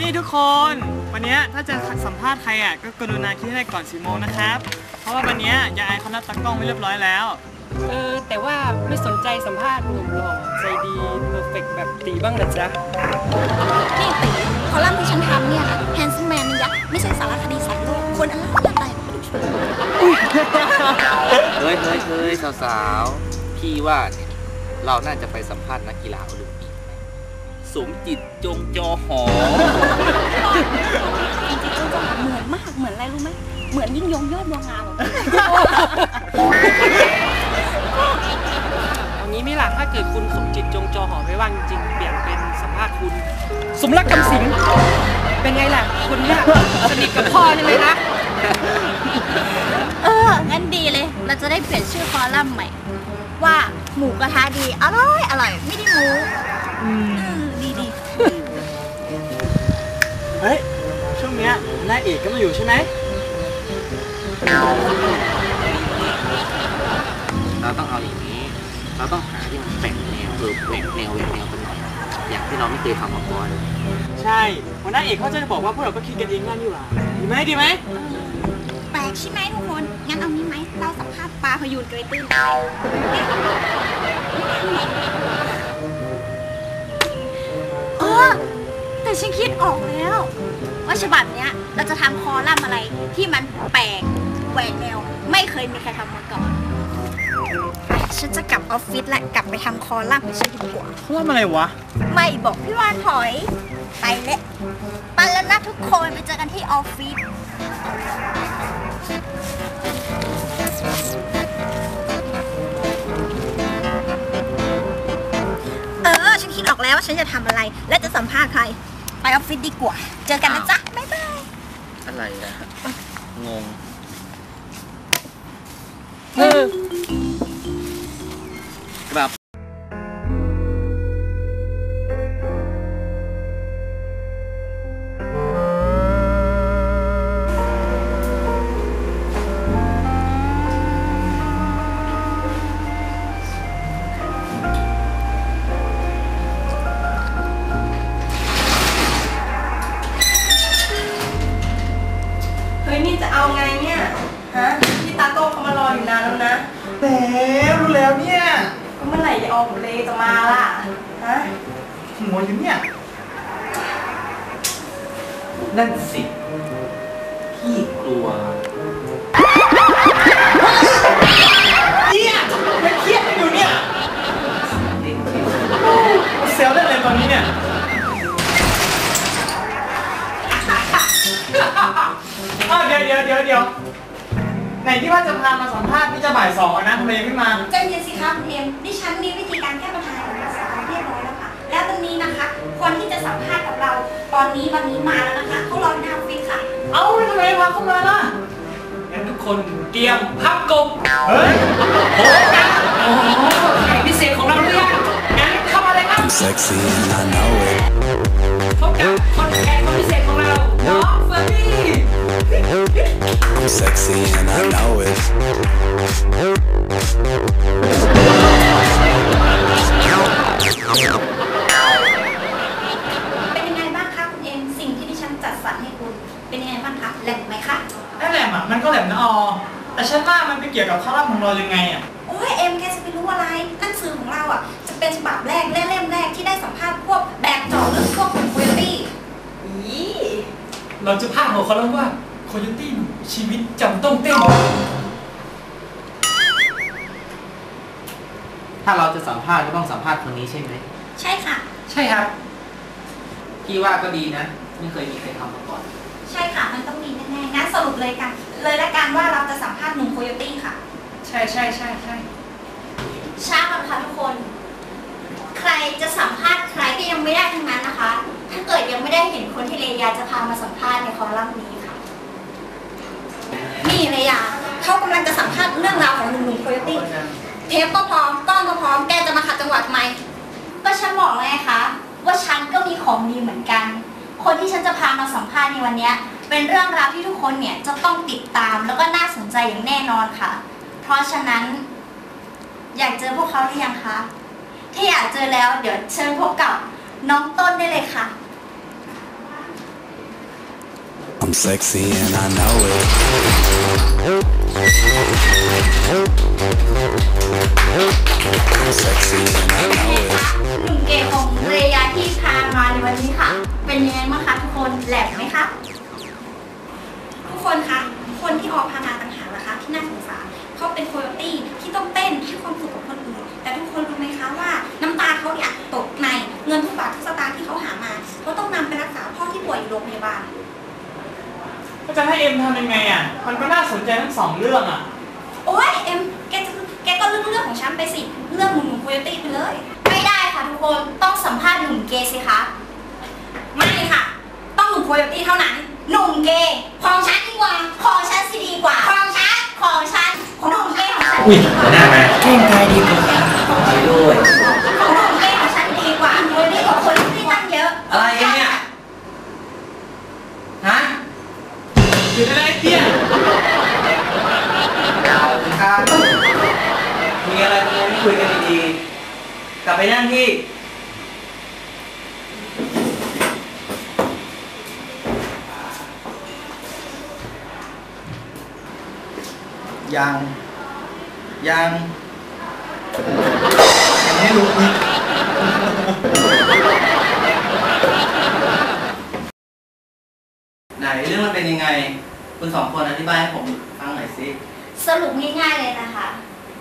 นี่ทุกคน วันเนี้ยถ้าจะสัมภาษณ์ใครอะก็กรุณาคิดให้ได้ก่อน4โมงนะครับ เพราะว่าวันเนี้ยยายไอเขานัดตากล้องไว้เรียบร้อยแล้ว เออ แต่ว่าไม่สนใจสัมภาษณ์หนุ่มหล่อใจดีเพอร์เฟกแบบตีบ้างนะจ๊ะ นี่ตีคอลัมน์ที่ฉันทำเนี่ยแฮนซ์แมนนี่ยักษ์ไม่ใช่สารคดีสัตว์โลกคนอะไรอะไรก็ไม่รู้ช่วยเฮ้ยเฮ้ยเฮ้ยสาวๆ พี่ว่าเนี่ยเราน่าจะไปสัมภาษณ์นักกีฬาโอลิมปิกไหม สมจิตจงจอหอจริงๆก็เหมือนมากเหมือนอะไรรู้ไหมเหมือนยิ่งยงยอดบัวงามอะเอางี้ไม่ล่ะถ้าเกิดคุณสมจิตจงจอหอไม่ว่างจริงเปลี่ยนเป็นสัมภาษณ์คุณ สมรักกำสิงเป็นไงล่ะคุณเนี่ยสนิทกับพ่อนี่เลยนะเออ งั้นดีเลย เราจะได้เปลี่ยนชื่อคอลัมน์ใหม่ ว่าหมูกระทะดี อร่อย อร่อย ไม่ได้หมูเออ เฮ้ย ช่วงเนี้ยนายเอกก็มาอยู่ใช่ไหม เราต้องเอาอย่างนี้ เราต้องหาที่มันแปลกแนวเออแหวกแนวแหวกแนวกันหน่อยอย่างที่เราไม่เคยทำมาก่อนใช่หัวหน้าเอกเขาจะบอกว่าพวกเราก็คิดกันเองได้นี่หว่าดีไหมดีไหมแปลกใช่ไหมทุกคน งั้นเอานี้ไหม เราสัมภาษณ์ปลาพยูนเกยตื้นเออแต่ ฉันคิดออกแล้ว ว่าฉบับเนี้ยเราจะทำคอลัมน์อะไรที่มันแปลกแหวกแนว ไม่เคยมีใครทำมาก่อน ฉันจะกลับออฟฟิศและกลับไปทำคอลัมน์ของฉันดีกว่า เขาว่าอะไรวะ ไม่บอกพี่วานถอย ไปแล้วไปแล้วนะทุกคนไปเจอกันที่ออฟฟิศเออ ฉันคิดออกแล้วว่าฉันจะทำอะไร และจะสัมภาษณ์ใคร ไปออฟฟิศดีกว่า เจอกันนะจ๊ะ บ๊ายบาย อะไรอะงง เออ หัวอยู่เนี่ย นั่นสิพี่กลัวเนี่ยไม่เครียดอยู่เนี่ยมาเซลได้เลยตอนนี้เนี่ยเดี๋ยวเดี๋ยวเดี๋ยวเดี๋ยวไหนที่ว่าจะพามาสัมภาษณ์พี่จะบ่ายสองนะทำไมยังไม่มา ใจเย็นสิคะคุณเอ็มดิฉันมีวิธีการแก้ปัญหาของภาษาเรียบร้อยแล้วค่ะ แล้ว ตรงนี้นะคะ คนที่จะสัมภาษณ์กับเรา ตอนนี้วันนี้มาแล้วนะคะเขารออยู่หน้าออฟฟิศค่ะ เอ้าแล้วทำไมพาเข้ามาล่ะงั้นทุกคนเตรียมพับกบเฮ้ยโอ้กันโอ้โหแขกพิเศษของเราหรือยังงั้นเข้ามาเลยครับ Sexy and I know it. พบกับคนแขกคนพิเศษของเราน้องเฟอร์บี้ I'm sexy and I know it. างคะแหลกไหมคะไอ้แหลมอะมันก็แหลมนะออแต่ฉันว่ามันไปเกี่ยวกับข้อลัมน์ของเรายังไงอะโอ้ยเอ็มแกจะไปรู้อะไรหนังสือของเราอะจะเป็นฉบับแรกและเล่มแรกที่ได้สัมภาษณ์พวกแบบเจาะลึกพวกคุยตี้อีเราจะพาดหัวเขาแล้วว่าโคโยตี้ชีวิตจำต้องเต้นถ้าเราจะสัมภาษณ์ก็ต้องสัมภาษณ์คนนี้ใช่ไหม ใช่ค่ะ ใช่ครับ พี่ว่าก็ดีนะ ไม่เคยมีใครทำมาก่อน ใช่ค่ะมันต้องมีแน่ๆงั้นสรุปเลยกัน เลยละกันว่าเราจะสัมภาษณ์หนุ่มโคโยตี้ค่ะ ใช่ใช่ใช่ใช่ช้าก่อนค่ะทุกคน ใครจะสัมภาษณ์ใครก็ยังไม่ได้ทั้งนั้นนะคะ ถ้าเกิดยังไม่ได้เห็นคนที่เลยาจะพามาสัมภาษณ์ในคอลัมน์นี้ค่ะ นี่เลยาเขากำลังจะสัมภาษณ์เรื่องราวของหนุ่มๆโคโยตี้เทปก็พร้อมกล้องก็พร้อมแกจะมาขัดจังหวะทำไมก็ฉันบอกแล้วไงคะว่าฉันก็มีของดีเหมือนกัน คนที่ฉันจะพามาสัมภาษณ์ในวันเนี้ยเป็นเรื่องราวที่ทุกคนเนี่ยจะต้องติดตามแล้วก็น่าสนใจอย่างแน่นอนค่ะ เพราะฉะนั้น อยากเจอพวกเขาหรือยังคะถ้าอยากเจอแล้วเดี๋ยวเชิญพบกับน้องต้นได้เลยค่ะ I'm sexy and I know it. I'm sexy and I know it. หนุ่มเก๋ของเรยาที่ ก็จะให้เอ็มทำยังไงอะ มันก็น่าสนใจทั้งสองเรื่องอะ โอ้ยเอ็มแกจะแกก็เรื่องเรื่องของฉันไปสิ เรื่องหนุ่มๆโคโยตี้ไปเลย ไม่ได้ค่ะทุกคนต้องสัมภาษณ์หนุ่มเกย์สิคะ ไม่ค่ะ ต้องหนุ่มโคโยตี้เท่านั้น หนุ่มเกย์ของฉันดีกว่า ของฉันสิดีกว่า ของฉัน ของฉันของหนุ่มเกย์ของฉันอุ้ยดีกว่าหน้ามาเก่งใจดีกว่าไปด้วย ยังยังยังไม่รู้อีกไหนเรื่องมันเป็นยังไง คุณสองคนอธิบายให้ผมฟังหน่อยสิ สรุปง่ายๆเลยนะคะ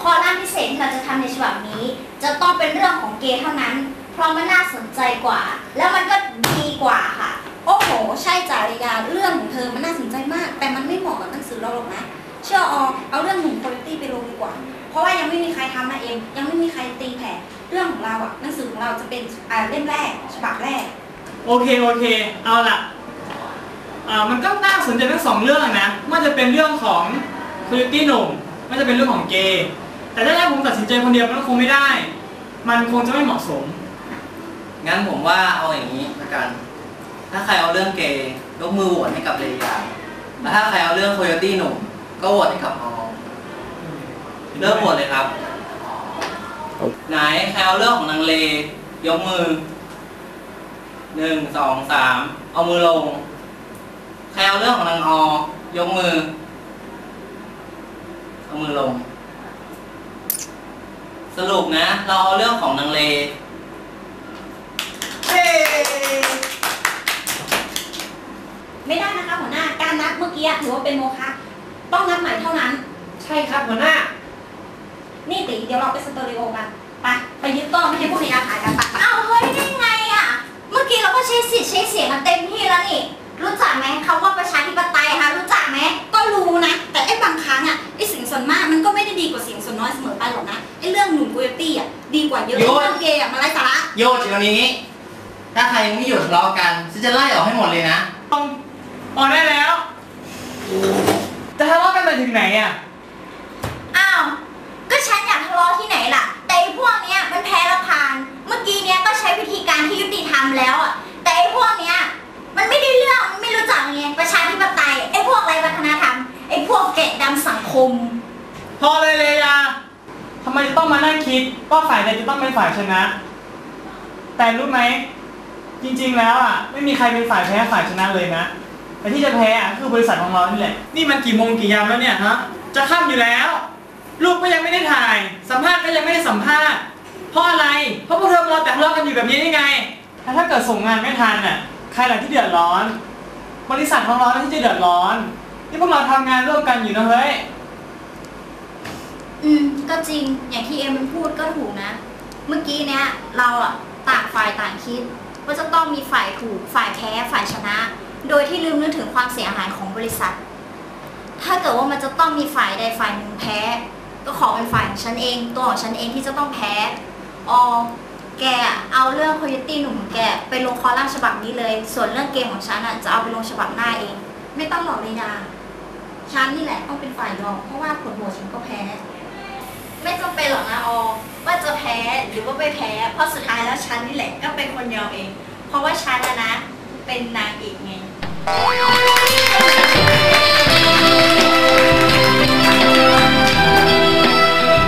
คอลัมน์พิเศษที่เราจะทำในฉบับนี้ จะต้องเป็นเรื่องของเกย์เท่านั้น เพราะมันน่าสนใจกว่า แล้วมันก็ดีกว่าค่ะ โอ้โห ใช่จารยาเรื่องของเธอมันน่าสนใจมาก แต่มันไม่เหมาะกับหนังสือเราหรอกนะ ชื่อออเอาเรื่องหนุ่มโคโยตี้ไปลงดีกว่า เพราะว่ายังไม่มีใครทำมาเอง ยังไม่มีใครตีแผ่เรื่องของเราอะหนังสือของเราจะเป็นอ่าเล่มแรกฉบับแรก โอเคโอเค เอาล่ะอ่ามันก็น่าสนใจทั้งสองเรื่องนะไมันจะเป็นเรื่องของคุณตี้หนุ่มไมันจะเป็นเรื่องของเกย์แต่ถ้าให้ผมตัดสินใจคนเดียวมันก็คงไม่ได้ มันคงจะไม่เหมาะสม งั้นผมว่าเอาอย่างนี้ละกัน ถ้าใครเอาเรื่องเกย์ยกมือโหวตให้กับเลยาแล้วถ้าใครเอาเรื่องโคโยตี้หนุ่ม ก็โหวตให้กับออเริ่มโหวตเลยครับ ไหนใครเอาเรื่องของนางเลยกมือหนึ่งสองสามเอามือลงใครเอาเรื่องของนางอยกมือเอามือลง สรุปนะ เราเอาเรื่องของนางเลไม่ได้นะคะหัวหน้า การนับเมื่อกี้ถือว่าเป็นโมฆะ ต้องนับใหม่เท่านั้น ใช่ครับหัวหน้า นี่ติเดี๋ยวเราไปสตูดิโอกันไปไปยึดกล้องไม่ให้พวกในยาถ่ายกันไปไปอ้าวเฮ้ยได้ไงอะ เมื่อกี้เราก็ใช้สิทธิ์ใช้เสียงกันเต็มที่แล้วนี่ รู้จักไหมคำว่าประชาธิปไตยคะรู้จักไหมก็รู้นะ แต่ไอ้บางครั้งอะไอ้เสียงส่วนมากมันก็ไม่ได้ดีกว่าเสียงส่วนน้อยเสมอไปหรอกนะไอ้เรื่องหนุ่มโคโยตี้อะดีกว่าเยอะโยนเรื่องเกย์อะมันไร้สาระโยดอยู่นี้ ถ้าใครยังไม่หยุดทะเลาะกันฉันจะไล่ออกให้หมดเลยนะ ต้องออกได้แล้ว จะทะเลาะกันไปถึงไหนอะ อ้าว ก็ฉันอยากทะเลาะที่ไหนล่ะ แต่ไอ้พวกเนี้ยมันแพ้และพาน เมื่อกี้เนี้ยก็ใช้วิธีการที่ยุติธรรมแล้วอะ แต่ไอ้พวกเนี้ยมันไม่ได้เรื่อง มันไม่รู้จักไงประชาธิปไตย ไอ้พวกไรวัฒนธรรม ไอ้พวกเกะดำสังคม พอเลยเลยาทำไมจะต้องมานั่งคิดว่าฝ่ายใดจะต้องเป็นฝ่ายชนะ แต่รู้ไหม จริงๆแล้วอะ ไม่มีใครเป็นฝ่ายแพ้ฝ่ายชนะเลยนะ แต่ที่จะแพ้อะคือบริษัทของเรานี่แหละนี่มันกี่โมงกี่ยามแล้วเนี่ยฮะจะค่ำอยู่แล้วรูปก็ยังไม่ได้ถ่าย สัมภาษณ์ก็ยังไม่ได้สัมภาษณ์เพราะอะไร เพราะพวกเธอเราแต่ทะเลาะกันอยู่แบบนี้ได้ไงแล้วถ้าเกิดส่งงานไม่ทันอะใครล่ะที่เดือดร้อน บริษัทของเราที่จะเดือดร้อน นี่พวกเราทำงานร่วมกันอยู่นะเฮ้ย อืม ก็จริงอย่างที่เอ็มพูดก็ถูกนะ เมื่อกี้เนี้ยเราอะต่างฝ่ายต่างคิด ว่าจะต้องมีฝ่ายถูกฝ่ายแพ้ฝ่ายชนะ โดยที่ลืมนึกถึงความเสียหายของบริษัท ถ้าเกิดว่ามันจะต้องมีฝ่ายใดฝ่ายหนึ่งแพ้ ก็ขอเป็นฝ่ายของฉันเอง ตัวของฉันเองที่จะต้องแพ้ ออแกเอาเรื่องโคโยตี้หนุ่มของแกไปลงคอลัมน์ฉบับนี้เลย ส่วนเรื่องเกมของฉันอะจะเอาไปลงฉบับหน้าเอง ไม่ต้องหลอกเลยนาฉันนี่แหละต้องเป็นฝ่ายยอมเพราะว่าผลโหวตฉันก็แพ้ ไม่จำเป็นหรอกนะออว่าจะแพ้หรือว่าไม่แพ้ เพราะสุดท้ายแล้วฉันนี่แหละก็เป็นคนยอมเอง เพราะว่าฉันนะนะ เป็นนางเอกไง เ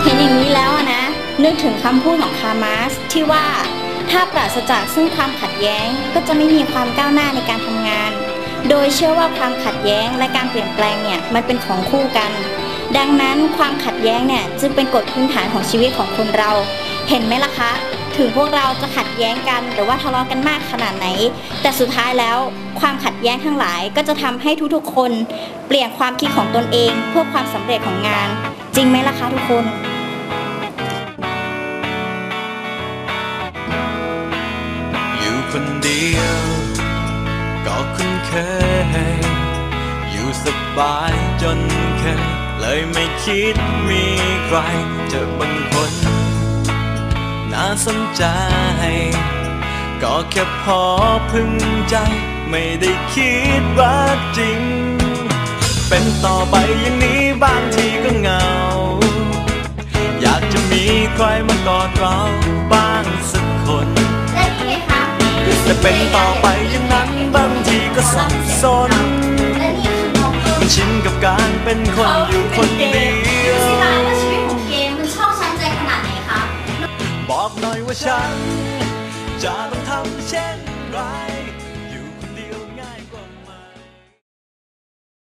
ห็นอย่างนี้แล้วนะ นึกถึงคำพูดของคาร์มาสที่ว่าถ้าปราศจากซึ่งความขัดแย้งก็จะไม่มีความก้าวหน้าในการทำงาน โดยเชื่อว่าความขัดแย้งและการเปลี่ยนแปลงเนี่ยมันเป็นของคู่กัน ดังนั้นความขัดแย้งเนี่ยจึงเป็นกฎพื้นฐานของชีวิตของคนเรา เห็นไหมล่ะคะ ถึงพวกเราจะขัดแย้งกันหรือว่าทะเลาะกันมากขนาดไหน แต่สุดท้ายแล้วความขัดแย้งทั้งหลายก็จะทำให้ทุกๆ คนเปลี่ยนความคิดของตนเอง เพื่อความสำเร็จของงาน จริงไหมล่ะคะทุกคนอยู่คนเดียวก็คุ้นเคยอยู่สบายจนเคยเลยไม่คิดมีใครเจอบางคน น่าสนใจ ก็แค่พอพึงใจ ไม่ได้คิดว่าจริง เป็นต่อไปอย่างนี้บางทีก็เหงา อยากจะมีใครมากอดเราบ้างสักคนและนี่ไงคะแต่เป็นต่อไปอย่างนั้นบางทีก็สับสนและนี่คือน้องเอิญมันชินกับการเป็นคนอยู่คนเดียดูว บอกหน่อยว่าฉัน จะต้องทำเช่นไร